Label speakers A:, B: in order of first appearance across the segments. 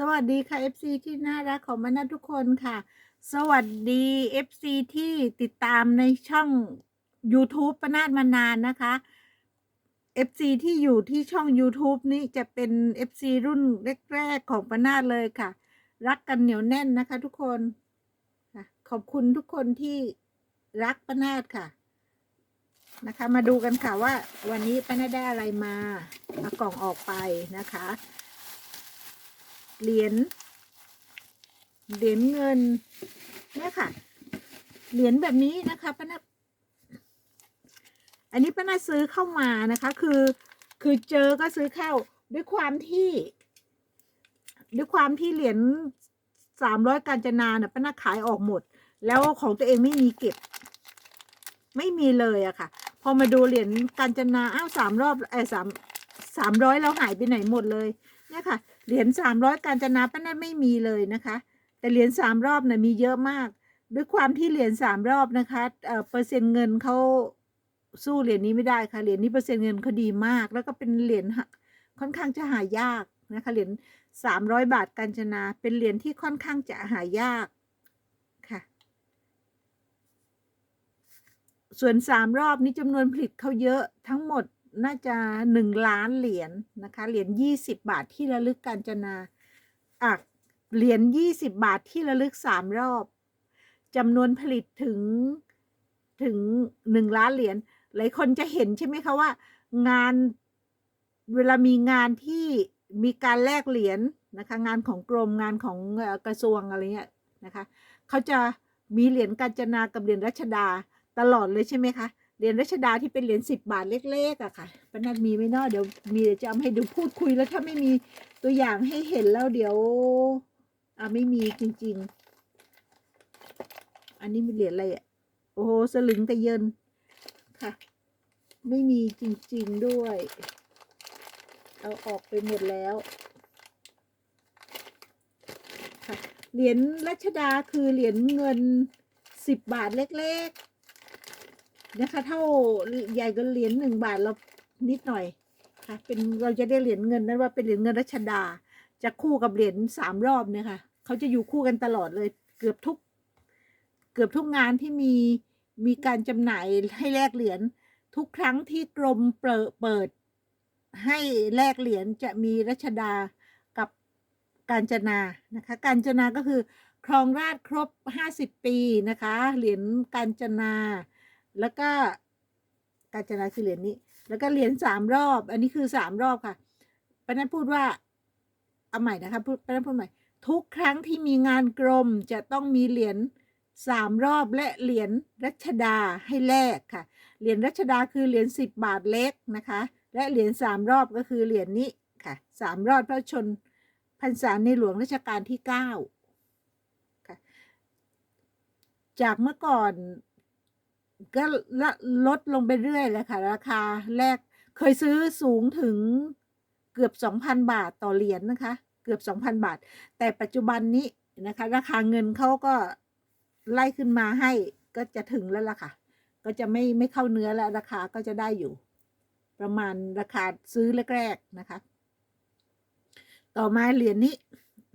A: สวัสดีค่ะ FC ที่น่ารักของมานาทุกคนค่ะ สวัสดี FC ที่ติดตามในช่อง YouTube ปนาดมานานนะคะ FC ที่อยู่ที่ช่อง YouTube นี่จะเป็น FC รุ่นแรกๆของปนาดเลยค่ะ รักกันเหนียวแน่นนะคะทุกคนขอบคุณทุกคนที่รักปนาดค่ะนะคะ มาดูกันค่ะว่าวันนี้ปนาดได้อะไรมาเอากล่องออกไปนะคะ เหรียญเหรียญเงินเนี่ยค่ะ เหรียญแบบนี้นะคะป้านาอันนี้ป้านาซื้อเข้ามานะคะ คือคือเจอก็ซื้อเข้าด้วยความที่ ด้วยความที่เหรียญสามร้อยกาญจนาเนี่ยป้านาขายออกหมด แล้วของตัวเองไม่มีเก็บ ไม่มีเลยอะค่ะ พอมาดูเหรียญกาญจนาอ้าวสามรอบไอ้สามสามร้อยเราหายไปไหนหมดเลย เนี่ยค่ะเหรียญสามร้อยกาญจนาป้านันไม่มีเลยนะคะ แต่เหรียญสามรอบเนี่ยมีเยอะมาก ด้วยความที่เหรียญสามรอบนะคะเอ่อเปอร์เซ็นต์เงินเขาสู้เหรียญนี้ไม่ได้ค่ะเหรียญนี้เปอร์เซ็นต์เงินเขาดีมาก แล้วก็เป็นเหรียญค่อนข้างจะหายากนะคะเหรียญสามร้อยบาทกาญจนาเป็นเหรียญที่ค่อนข้างจะหายากค่ะ ส่วนสามรอบนี้จำนวนผลิตเขาเยอะทั้งหมด น่าจะหนึ่งล้านเหรียญนะคะ เหรียญยี่สิบบาทที่ระลึกการจนาอะเหรียญยี่สิบบาทที่ระลึกสามรอบจำนวนผลิตถึงถึงหนึ่งล้านเหรียญ หลายคนจะเห็นใช่ไหมคะว่า งานเวลามีงานที่มีการแลกเหรียญนะคะ งานของกรมงานของกระทรวงอะไรเงี้ยนะคะเขาจะมีเหรียญกาญจนากับเหรียญรัชดาตลอดเลยใช่ไหมคะ เหรียญรัชดาที่เป็นเหรียญสิบบาทเล็กๆอะค่ะปนัดมีไหมเนาเดี๋ยวมีเดี๋ยวจะเอามาให้ดูพูดคุยแล้วถ้าไม่มีตัวอย่างให้เห็นแล้วเดี๋ยวอ่าไม่มีจริง ๆ อันนี้มีเหรียญอะไรอะโอ้โหสลึงแต่เยินค่ะ ไม่มีจริง ๆด้วย เอาออกไปหมดแล้วค่ะเหรียญรัชดาคือเหรียญเงินสิบบาทเล็ก ๆ นะคะเท่าใหญ่ก็เหรียญหนึ่งบาทเรานิดหน่อยค่ะ เป็นเราจะได้เหรียญเงินนั้นว่าเป็นเหรียญเงินรัชดา จะคู่กับเหรียญสามรอบเนี่ยค่ะเขาจะอยู่คู่กันตลอดเลย เกือบทุก เกือบทุกงานที่มีมีการจำหน่ายให้แลกเหรียญทุกครั้งที่กรมเปิดเปิด ให้แลกเหรียญจะมีรัชดากับการจนานะคะ การจนาก็คือครองราชครบห้าสิบปีนะคะ เหรียญการจนา แล้วก็การจนาคือเหรียญนี้ แล้วก็เหรียญสามรอบ อันนี้คือสามรอบค่ะปนันพูดว่าเอาใหม่นะคะพูดปนันพูดใหม่ ทุกครั้งที่มีงานกรมจะต้องมีเหรียญสามรอบและเหรียญรัชดาให้แลกค่ะ เหรียญรัชดาคือเหรียญสิบบาทเล็กนะคะ และเหรียญสามรอบก็คือเหรียญนี้ค่ะสามรอบพระชนพรรษาในหลวงรัชกาลที่เก้าค่ะ จากเมื่อก่อน ก็ลดลงไปเรื่อยเลยค่ะ ราคาแรกเคยซื้อสูงถึงเกือบ 2,000 บาทต่อเหรียญนะคะ เกือบ 2,000 บาท แต่ปัจจุบันนี้นะคะ ราคาเงินเขาก็ไล่ขึ้นมาให้ก็จะถึงแล้วล่ะค่ะ ก็จะไม่ไม่เข้าเนื้อแล้วราคาก็จะได้อยู่ ประมาณราคาซื้อแรกๆนะคะ ต่อมาเหรียญนี้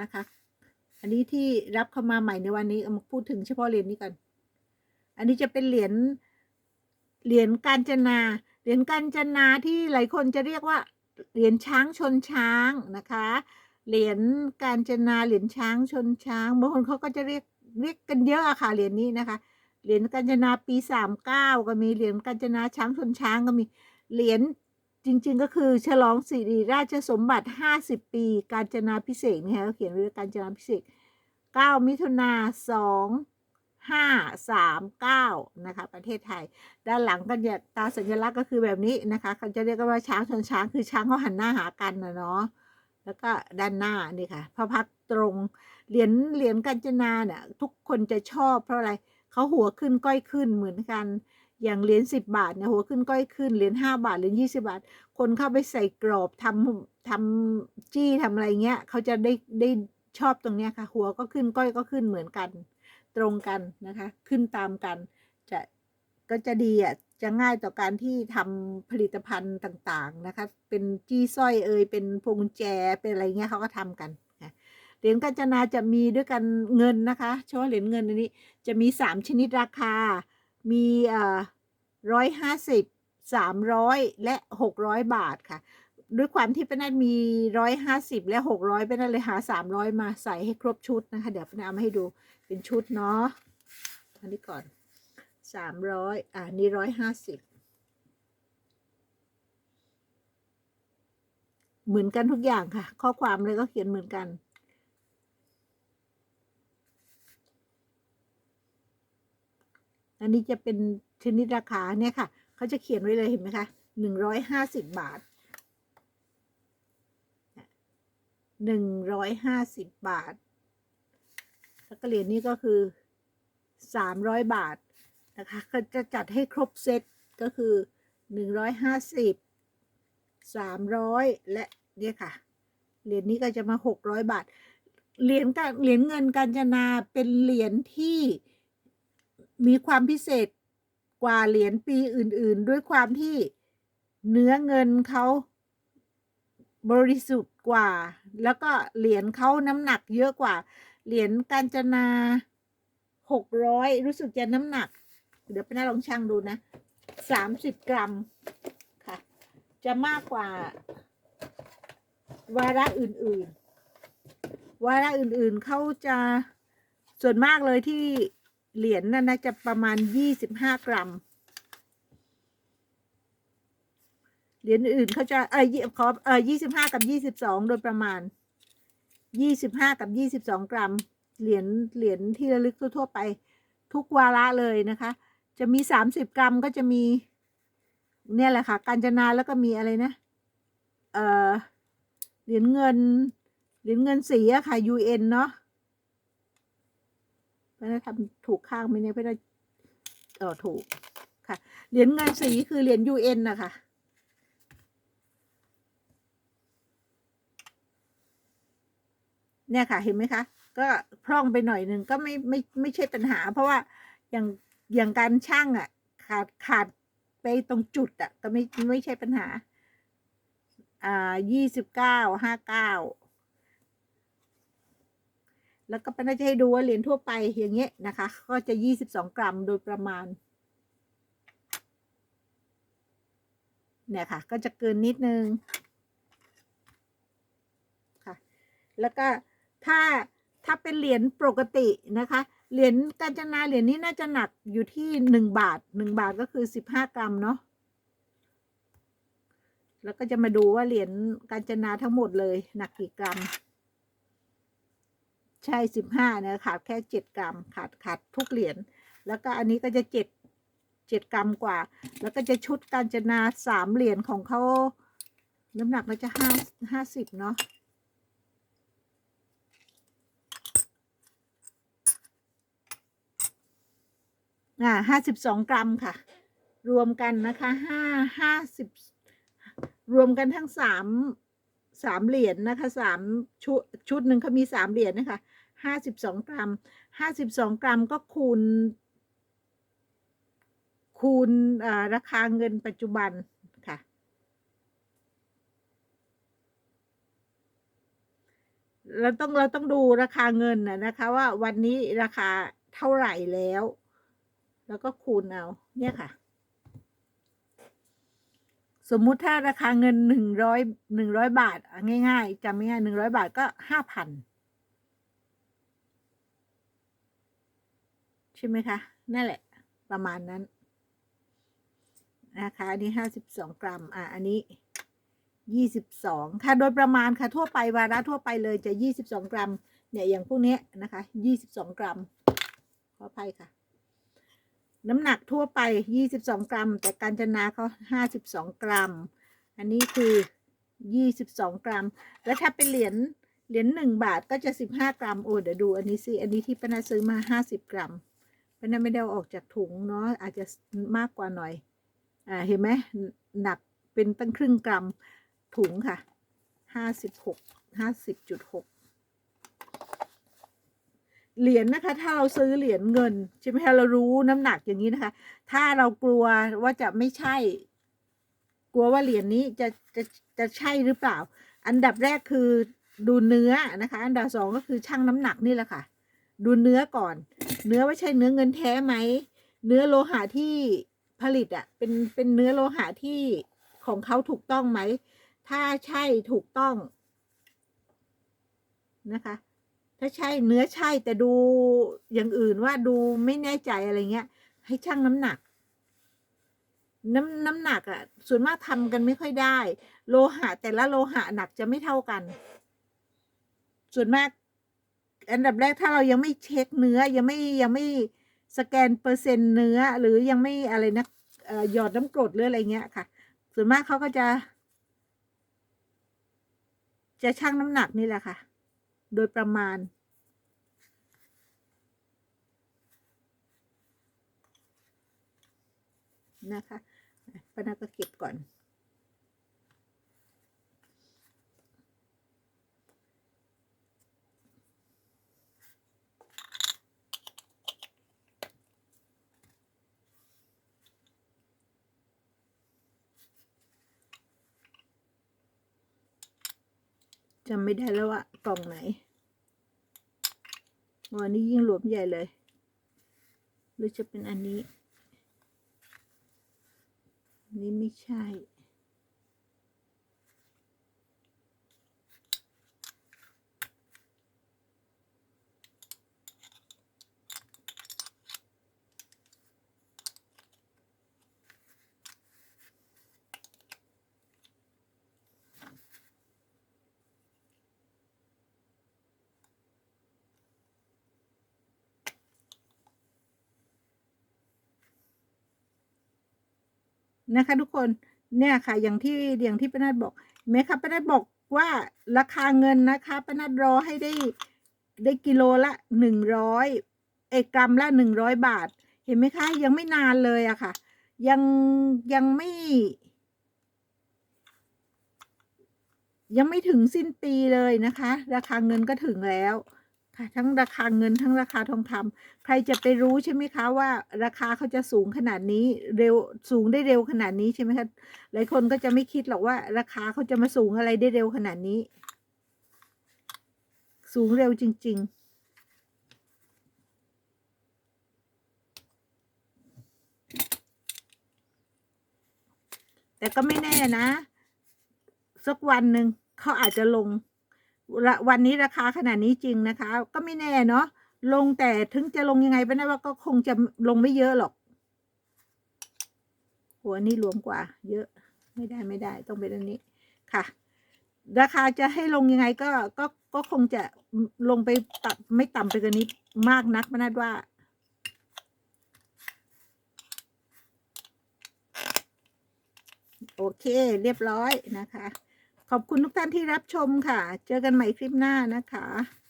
A: นะคะ อันนี้ที่รับเข้ามาใหม่ในวันนี้เอามาพูดถึงเฉพาะเหรียญนี้กัน อันนี้จะเป็นเหรียญเหรียญกาญจนา เหรียญกาญจนาที่หลายคนจะเรียกว่า เหรียญช้างชนช้างนะคะ เหรียญกาญจนาเหรียญช้างชนช้างบางคนเขาก็จะเรียกเรียกกันเยอะอะค่ะเหรียญนี้นะคะ เหรียญกาญจนาปีสามเก้าก็มีเหรียญกาญจนาช้างชนช้างก็มีเหรียญจริง ๆ ก็คือฉลองสิริราชสมบัติห้าสิบปี กาญจนาพิเศษนะคะเขียนไว้ว่ากาญจนาพิเศษเก้ามิถุนาสอง ห้าสามเก้านะคะประเทศไทย ด้านหลังก็เนี่ยตาสัญลักษณ์ก็คือแบบนี้นะคะเขาจะเรียกว่าช้างชนช้างคือช้างเขาหันหน้าหากันนะเนาะแล้วก็ด้านหน้านี่ค่ะพระพักตร์ตรงเหรียญเหรียญกัญจนาเนี่ยทุกคนจะชอบเพราะอะไรเขาหัวขึ้นก้อยขึ้นเหมือนกัน อย่างเหรียญสิบบาทเนี่ยหัวขึ้นก้อยขึ้นเหรียญห้าบาทเหรียญยี่สิบาท คนเข้าไปใส่กรอบทำทำจี้ทำอะไรเงี้ยเขาจะได้ได้ชอบตรงเนี้ยค่ะ หัวก็ขึ้นก้อยก็ขึ้นเหมือนกัน ตรงกันนะคะ ขึ้นตามกัน จะก็จะดีอะจะง่ายต่อการที่ทำผลิตภัณฑ์ต่างๆนะคะ เป็นจี้สร้อยเอยเป็นพวงกุญแจเป็นอะไรเงี้ยเขาก็ทำกันค่ะเหรียญกัญจนาจะมีด้วยกันเงินนะคะเฉพาะเหรียญเงินอันนี้จะมีสามชนิดราคา มีเอ่อร้อยห้าสิบสามร้อยและหกร้อยบาทค่ะ ด้วยความที่ป้านัทมีร้อยห้าสิบและหกร้อยป้านัทเลยหาสามร้อยมาใส่ให้ครบชุดนะคะ เดี๋ยวป้านัทเอามาให้ดู เป็นชุดเนาะอันนี้ก่อนสามร้อยอ่านี่ร้อยห้าสิบเหมือนกันทุกอย่างค่ะ ข้อความเลยก็เขียนเหมือนกันอันนี้จะเป็นชนิดราคาเนี่ยค่ะ เขาจะเขียนไว้เลยเห็นไหมคะหนึ่งร้อยห้าสิบบาทหนึ่งร้อยห้าสิบบาท แล้วก็เหรียญนี้ก็คือสามร้อยบาทนะคะก็จะจัดให้ครบเซตก็คือหนึ่งร้อยห้าสิบสามร้อยและเนี่ยค่ะเหรียญนี้ก็จะมาหกร้อยบาทเหรียญกาเหรียญเงินกาญจนาเป็นเหรียญที่มีความพิเศษกว่าเหรียญปีอื่น ๆ ด้วยความที่เนื้อเงินเขาบริสุทธิ์กว่า แล้วก็เหรียญเขาน้ำหนักเยอะกว่า เหรียญกาญจนาหกร้อยรู้สึกจะน้ำหนัก เดี๋ยวไปน่าลองชั่งดูนะสามสิบกรัมค่ะ จะมากกว่า วาระอื่นๆ วาระอื่นๆเขาจะส่วนมากเลยที่เหรียญนั่นนะจะประมาณยี่สิบห้ากรัม เหรียญอื่นเขาจะเออขอเออยี่สิบห้ากับยี่สิบสองโดยประมาณ ยี่สิบห้ากับยี่สิบสองกรัม เหรียญเหรียญที่ระลึกทั่วไป ทุกวาระเลยนะคะ จะมีสามสิบกรัมก็จะมี เนี่ยแหละค่ะ การจนาแล้วก็มีอะไรนะ เออเหรียญเงิน เหรียญเงินสีอะค่ะ UN เนาะเพื่อนทำถูกข้างไหมเนี่ยเพื่อนเออถูกค่ะ เหรียญเงินสีคือเหรียญ UN นะคะ เนี่ยค่ะเห็นไหมคะ ก็พร่องไปหน่อยหนึ่งก็ไม่ไม่ไม่ใช่ปัญหา เพราะว่าอย่างอย่างการช่างอะ ขาดขาดไปตรงจุดอะ ก็ไม่ไม่ใช่ปัญหา อ่ายี่สิบเก้าห้าเก้าแล้วก็เป็นจะให้ดูว่าเหรียญทั่วไปอย่างเงี้ยนะคะ ก็จะยี่สิบสองกรัมโดยประมาณเนี่ยค่ะ ก็จะเกินนิดนึงค่ะ แล้วก็ ถ้าถ้าเป็นเหรียญปกตินะคะ เหรียญกาญจนาเหรียญนี้น่าจะหนักอยู่ที่หนึ่งบาทหนึ่งบาทก็คือสิบห้ากรัมเนาะแล้วก็จะมาดูว่าเหรียญกาญจนาทั้งหมดเลยหนักกี่กรัม ใช่สิบห้าเนี่ยขาดแค่เจ็ดกรัม ขาดขาดทุกเหรียญแล้วก็อันนี้ก็จะเจ็ดเจ็ดกรัมกว่า แล้วก็จะชุดกาญจนาสามเหรียญของเขาน้ำหนักน่าจะห้าห้าสิบเนาะ อ่าห้าสิบสองกรัมค่ะ รวมกันนะคะห้าห้าสิบรวมกันทั้งสามสามเหรียญนะคะสามชุดชุดหนึ่งเขามีสามเหรียญนะคะห้าสิบสองกรัมห้าสิบสองกรัมก็คูณ คูณราคาเงินปัจจุบันค่ะเราต้องเราต้องดูราคาเงินนะนะคะว่าวันนี้ราคาเท่าไหร่แล้ว แล้วก็คูณเอาเนี่ยค่ะ สมมุติถ้าราคาเงินหนึ่งร้อยหนึ่งร้อยบาทง่ายๆจำง่ายหนึ่งร้อยบาทก็ห้าพันใช่ไหมคะ นั่นแหละ ประมาณนั้น นะคะอันนี้ห้าสิบสองกรัม อะ อันนี้ยี่สิบสองค่ะ โดยประมาณค่ะ ทั่วไปวาระทั่วไปเลยจะยี่สิบสองกรัม เนี่ย อย่างพวกนี้นะคะยี่สิบสองกรัม ขออภัยค่ะ น้ำหนักทั่วไป 22 กรัม แต่การจนาเขา52 กรัม อันนี้คือ 22 กรัม แล้วถ้าเป็นเหรียญเหรียญหนึ่งบาทก็จะ 15 กรัม โอ้เดี๋ยวดูอันนี้สิ อันนี้ที่ป้านาซื้อมา 50 กรัมป้านาไม่ได้เอาออกจากถุงเนาะ อาจจะมากกว่าหน่อย อ่า เห็นไหมหนักเป็นตั้งครึ่งกรัมถุงค่ะ 56 50.6 เหรียญนะคะ ถ้าเราซื้อเหรียญเงินใช่ไหมคะเรารู้น้ำหนักอย่างนี้นะคะ ถ้าเรากลัวว่าจะไม่ใช่ กลัวว่าเหรียญนี้จะจะจะใช่หรือเปล่า อันดับแรกคือดูเนื้อนะคะ อันดับสองก็คือชั่งน้ำหนักนี่แหละค่ะ ดูเนื้อก่อน เนื้อว่าใช่เนื้อเงินแท้ไหมเนื้อโลหะที่ผลิตอะ่ะเป็นเป็นเนื้อโลหะที่ของเขาถูกต้องไหม ถ้าใช่ถูกต้องนะคะ ถ้าใช่เนื้อใช่แต่ดูอย่างอื่นว่าดูไม่แน่ใจอะไรเงี้ย ให้ชั่งน้ำหนัก น้ำน้ำหนักอะ่ะ ส่วนมากทำกันไม่ค่อยได้ โลหะ แต่ละโลหะหนักจะไม่เท่ากัน ส่วนมาก อันดับแรกถ้าเรายังไม่เช็คเนื้อยังไม่ยังไม่สแกนเปอร์เซ็นต์เนื้อ หรือยังไม่อะไรนะหยอดน้ำกรดหรืออะไรเงี้ยค่ะ ส่วนมากเขาก็จะ จะชั่งน้ำหนักนี่แหละค่ะ โดยประมาณ นะคะปานาก็เก็บก่อน จำไม่ได้แล้วว่ากล่องไหนวันนี้ยิ่งหลวมใหญ่เลย หรือจะเป็นอันนี้ นี่ไม่ใช่ นะคะทุกคนเนี่ยค่ะอย่างที่อย่างที่ป้านัดบอกเมคะป้านัดบอกว่าราคาเงินนะคะป้านัดรอให้ได้ได้กิโลละหนึ่งร้อยเอกกรัมละหนึ่งร้อยบาท เห็นไหมคะ ยังไม่นานเลยอะค่ะ ยังยังไม่ ยังไม่ถึงสิ้นปีเลยนะคะ ราคาเงินก็ถึงแล้ว ค่ะทั้งราคาเงินทั้งราคาทองคำใครจะไปรู้ใช่ไหมคะว่า ราคาเขาจะสูงขนาดนี้เร็วสูงได้เร็วขนาดนี้ใช่ไหมคะหลายคนก็จะไม่คิดหรอกว่า ราคาเขาจะมาสูงอะไรได้เร็วขนาดนี้ สูงเร็วจริง ๆแต่ก็ไม่แน่นะ สักวันหนึ่งเขาอาจจะลง วันนี้ราคาขนาดนี้จริงนะคะ ก็ไม่แน่เนาะลงแต่ถึงจะลงยังไงไปนะว่าก็คงจะลงไม่เยอะหรอก หัวนี่รวมกว่า เยอะไม่ได้ไม่ได้ ต้องเป็นอันนี้ค่ะ ราคาจะให้ลงยังไงก็ก็ก็คงจะลงไปตับไม่ต่ำไปกว่านี้มากนักมนัดว่าโอเค เรียบร้อยนะคะ ขอบคุณทุกท่านที่รับชมค่ะ เจอกันใหม่คลิปหน้านะคะ